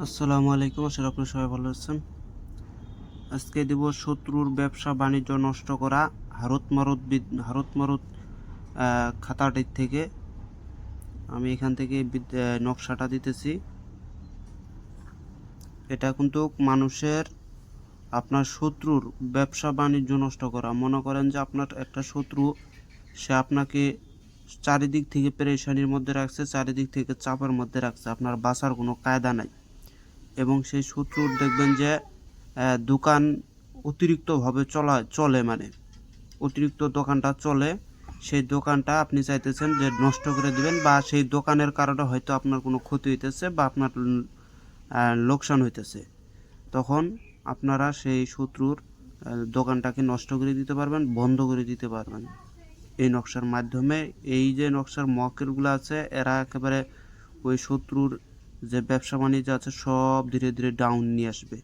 আসসালামু আলাইকুম, আশা করি আপনারা সবাই ভালো আছেন। আজকে দেব শত্রুর ব্যবসা বাণিজ্য নষ্ট করা, হারত মারত হারত মারত খাতাটির থেকে। আমি এখান থেকে নকশাটা দিতেছি। এটা কিন্তু মানুষের, আপনার শত্রুর ব্যবসা বাণিজ্য নষ্ট করা। মনে করেন যে আপনার একটা শত্রু, সে আপনাকে চারিদিক থেকে পেরেশানির মধ্যে রাখছে, চারিদিক থেকে চাপের মধ্যে রাখছে। আপনার বাসার কোনো কায়দা নাই। এবং সেই শত্রুর দেখবেন যে দোকান অতিরিক্তভাবে চলা, চলে মানে। অতিরিক্ত দোকানটা চলে, সেই দোকানটা আপনি চাইতেছেন যে নষ্ট করে দিবেন বা সেই দোকানের কারণে হয়তো আপনার কোনো ক্ষতি হইতেছে বা আপনার লোকসান হইতেছে। তখন আপনারা সেই শত্রুর দোকানটাকে নষ্ট করে দিতে পারবেন, বন্ধ করে দিতে পারবেন। এই নকশার মাধ্যমে এই যে নকশার মক্কেলগুলো আছে, এরা একেবারে ওই শত্রুর যে ব্যবসা বাণিজ্য আছে, সব ধীরে ধীরে ডাউন নিয়ে আসবে।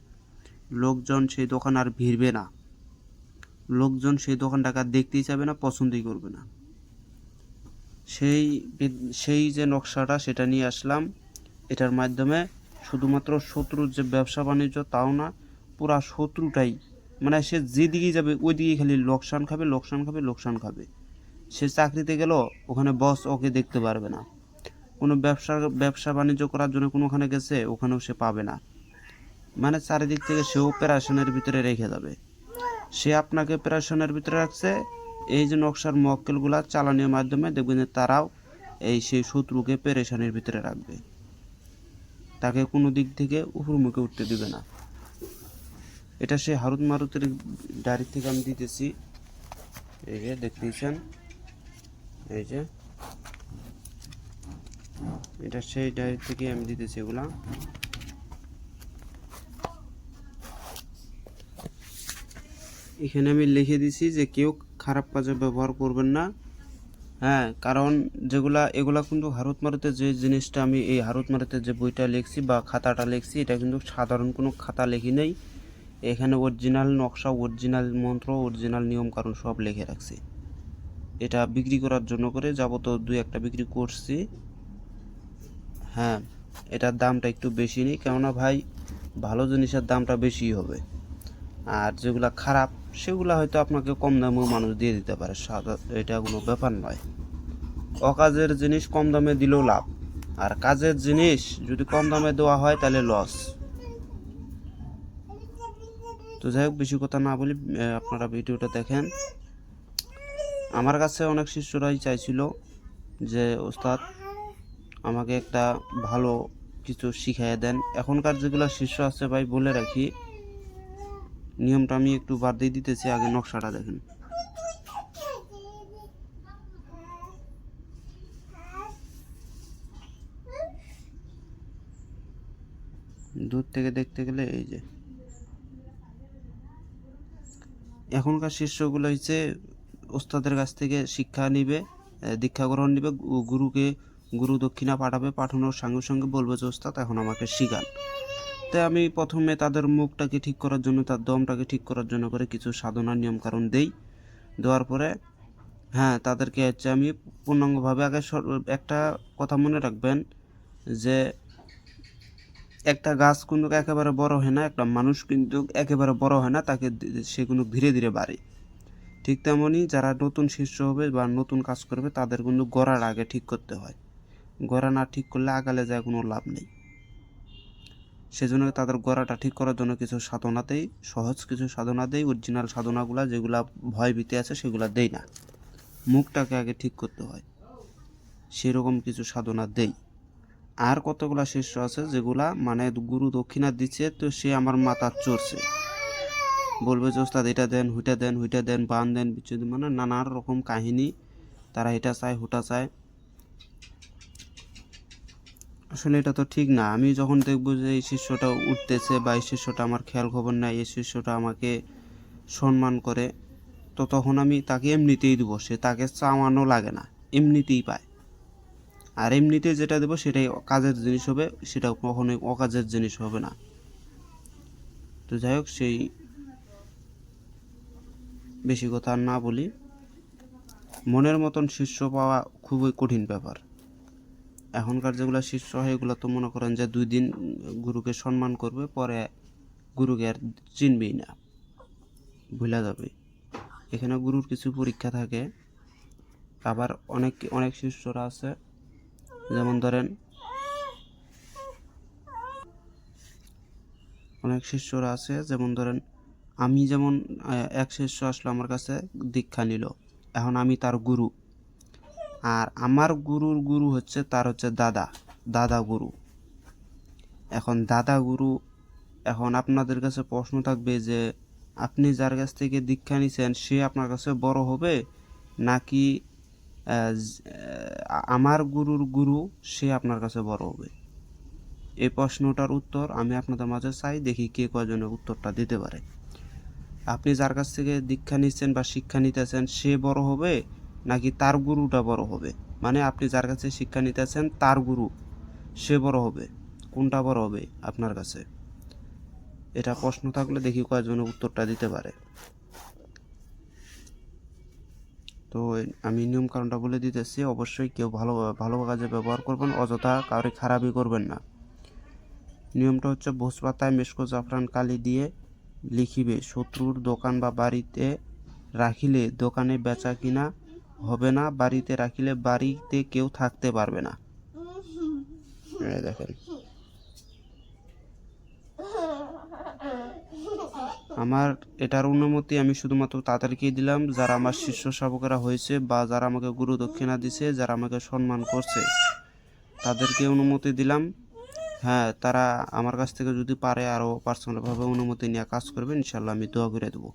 লোকজন সেই দোকান আর ভিড়বে না। লোকজন সেই দোকানটাকে দেখতেই চাবে না, পছন্দই করবে না। সেই সেই যে নকশাটা, সেটা নিয়ে আসলাম। এটার মাধ্যমে শুধুমাত্র শত্রুর যে ব্যবসা বাণিজ্য, তাও না, পুরা শত্রুটাই মানে সে যেদিকেই যাবে ওই দিকেই খালি লোকসান খাবে লোকসান খাবে লোকসান খাবে। সে চাকরিতে গেল ওখানে বস ওকে দেখতে পারবে না। কোনো ব্যবসা ব্যবসা বাণিজ্য করার জন্য কোনোখানে গেছে, ওখানেও সে পাবে না। মানে চারিদিক থেকে সেও প্যারাশনের ভিতরে রেখে যাবে। সে আপনাকে প্যারাশনের ভিতরে রাখছে, এই যে নকশার মক্কেলগুলা চালানোর মাধ্যমে দেখবেন তারাও এই সেই শত্রুকে পেরেশানির ভিতরে রাখবে। তাকে কোনো দিক থেকে উপরমুখে উঠতে দিবে না। এটা সে হারুত মারুতের ডায়েরি থেকে আমি দিতেছি। এই যে দেখতেছেন? এই যে এটা সেই ডায়েরি থেকে আমি দিতেছি এগুলা। এখানে আমি লিখে দিছি যে কেউ খারাপ কাজে ব্যবহার করবেন না। হ্যাঁ কারণ যেগুলা, এগুলা কিন্তু হারত মারুতে যে জিনিসটা আমি এই হারত মারুতে যে বইটা লিখছি বা খাতাটা লিখছি, এটা কিন্তু সাধারণ কোনো খাতা লিখি নেই। এখানে অরিজিনাল নকশা অরিজিনাল মন্ত্র অরিজিনাল নিয়ম কারণ সব লিখে রাখছি। এটা বিক্রি করার জন্য করে যাবত দুই একটা বিক্রি করছি। হ্যাঁ এটার দামটা একটু বেশি নেই, কেননা ভাই, ভালো জিনিসের দামটা বেশি হবে। আর যেগুলা খারাপ, সেগুলা হয়তো আপনাকে কম দামেও মানুষ দিয়ে দিতে পারে এটা কোনো ব্যাপার নয়। অকাজের জিনিস কম দামে দিলেও লাভ, আর কাজের জিনিস যদি কম দামে দেওয়া হয়, তাহলে লস তো যাই হোক, বেশি কথা না বলি আপনারা ভিডিওটা দেখেন। আমার কাছে অনেক শিষ্যরাই চাইছিল যে, ওস্তাদ আমাকে একটা ভালো কিছু শিখাইয়া দেন। এখনকার যেগুলো শিষ্য আছে ভাই, বলে রাখি, নিয়মটা আমি একটু বাদ দিয়ে দিতেছি, আগে নকশাটা দেখেন। দূর থেকে দেখতে গেলে এই যে। এখনকার শিষ্যগুলো হচ্ছে ওস্তাদের কাছ থেকে শিক্ষা নিবে দীক্ষা গ্রহণ নিবে গুরুকে গুরু দক্ষিণা পাঠাবে, পাঠানোর সঙ্গে সঙ্গে বলবে যে, ওস্তাদ, এখন আমাকে শিখান। তাই আমি প্রথমে তাদের মুখটাকে ঠিক করার জন্য, তার দমটাকে ঠিক করার জন্য করে কিছু সাধনার নিয়ম কারণ দেই। দেওয়ার পরে হ্যাঁ তাদেরকে হচ্ছে আমি পূর্ণাঙ্গভাবে আগে একটা কথা মনে রাখবেন যে, একটা গাছ কিন্তু একেবারে বড় হয় না, একটা মানুষ কিন্তু একেবারে বড় হয় না, তাকে সে কিন্তু ধীরে ধীরে বাড়ে। ঠিক তেমনই যারা নতুন শিষ্য হবে বা নতুন কাজ করবে, তাদের কিন্তু গড়ার আগে ঠিক করতে হয়। গড়া না ঠিক করলে আগালে যায়, কোনো লাভ নেই। সেজন্য তাদের গড়াটা ঠিক করার জন্য কিছু সাধনা দেই, সহজ কিছু সাধনা দেই অরিজিনাল সাধনাগুলা যেগুলা ভয় ভীতি আছে সেগুলা দেই না। মুখটাকে আগে ঠিক করতে হয়। সেরকম কিছু সাধনা দেই। আর কতগুলা শিষ্য আছে যেগুলা মানে গুরু দক্ষিণা দিচ্ছে, তো সে আমার মাথা চড়ছে। বলবে যে, ওস্তাদ, এটা দেন হুইটা দেন হুইটা দেন, বান দেন, বিচ্ছুদ মানে নানা রকম কাহিনী, তারা এটা চায় হুটা চায়। আসলে এটা তো ঠিক না। আমি যখন দেখব যে এই শিষ্যটা উঠতেছে বা এই শিষ্যটা আমার খেয়াল খবর নাই, এই শিষ্যটা আমাকে সম্মান করে, তো তখন আমি তাকে এমনিতেই দেবো। সে তাকে চাওয়ানো লাগে না, এমনিতেই পায়। আর এমনিতে যেটা দেবো সেটাই কাজের জিনিস হবে, সেটা কখনোই অকাজের জিনিস হবে না। তো যাই হোক, সেই বেশি কথা না বলি। মনের মতন শিষ্য পাওয়া খুবই কঠিন ব্যাপার। এখনকার যেগুলো শিষ্য হয়, এগুলো তো মনে করেন যে দুই দিন গুরুকে সম্মান করবে, পরে গুরুকে আর চিনবেই না। ভুলে যাবে। এখানে গুরুর কিছু পরীক্ষা থাকে। আবার অনেক অনেক শিষ্যরা আছে। যেমন ধরেন, অনেক শিষ্যরা আছে। যেমন ধরেন, আমি যেমন এক শিষ্য আসলো আমার কাছে দীক্ষা নিল। এখন আমি তার গুরু। আর আমার গুরুর গুরু হচ্ছে তার হচ্ছে দাদা দাদা গুরু। এখন দাদা গুরু, এখন আপনাদের কাছে প্রশ্ন থাকবে যে আপনি যার কাছ থেকে দীক্ষা নিছেন, সে আপনার কাছে বড় হবে? নাকি আমার গুরুর গুরু, সে আপনার কাছে বড় হবে? এই প্রশ্নটার উত্তর আমি আপনাদের মাঝে চাই, দেখি কে কয়জনের উত্তরটা দিতে পারে। আপনি যার কাছ থেকে দীক্ষা নিচ্ছেন বা শিক্ষা নিতেছেন, সে বড় হবে? নাকি তার গুরুটা বড় হবে? মানে আপনি যার কাছে শিক্ষা নিতেছেন তার গুরু, সে বড় হবে। কোনটা বড় হবে আপনার কাছে? এটা প্রশ্ন থাকলে দেখি কয়জনের উত্তরটা দিতে পারে। তো আমি নিয়ম কারণটা বলে দিতেছি, অবশ্যই কেউ ভালো ভালো কাজে ব্যবহার করবেন, অযথা কাউরে খারাপই করবেন না। নিয়মটা হচ্ছে ভোজ পাতায় মেশকো জাফরান কালি দিয়ে লিখিবে, শত্রুর দোকান বা বাড়িতে রাখিলে দোকানে বেচা কিনা হবে না, বাড়িতে রাখিলে বাড়িতে কেউ থাকতে পারবে না। দেখেন। আমার এটার অনুমতি আমি শুধুমাত্র তাদেরকেই দিলাম, যারা আমার শিষ্য শাবকেরা হয়েছে বা যারা আমাকে গুরু দক্ষিণা দিছে, যারা আমাকে সম্মান করছে, তাদেরকে অনুমতি দিলাম। হ্যাঁ তারা আমার কাছ থেকে যদি পারে আরও পার্সোনালভাবে অনুমতি নিয়ে কাজ করবে ইনশাল্লাহ আমি দোয়া করে দেবো।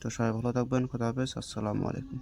তো সবাই ভালো থাকবেন, খোদা হাফেজ, আসসালামু আলাইকুম।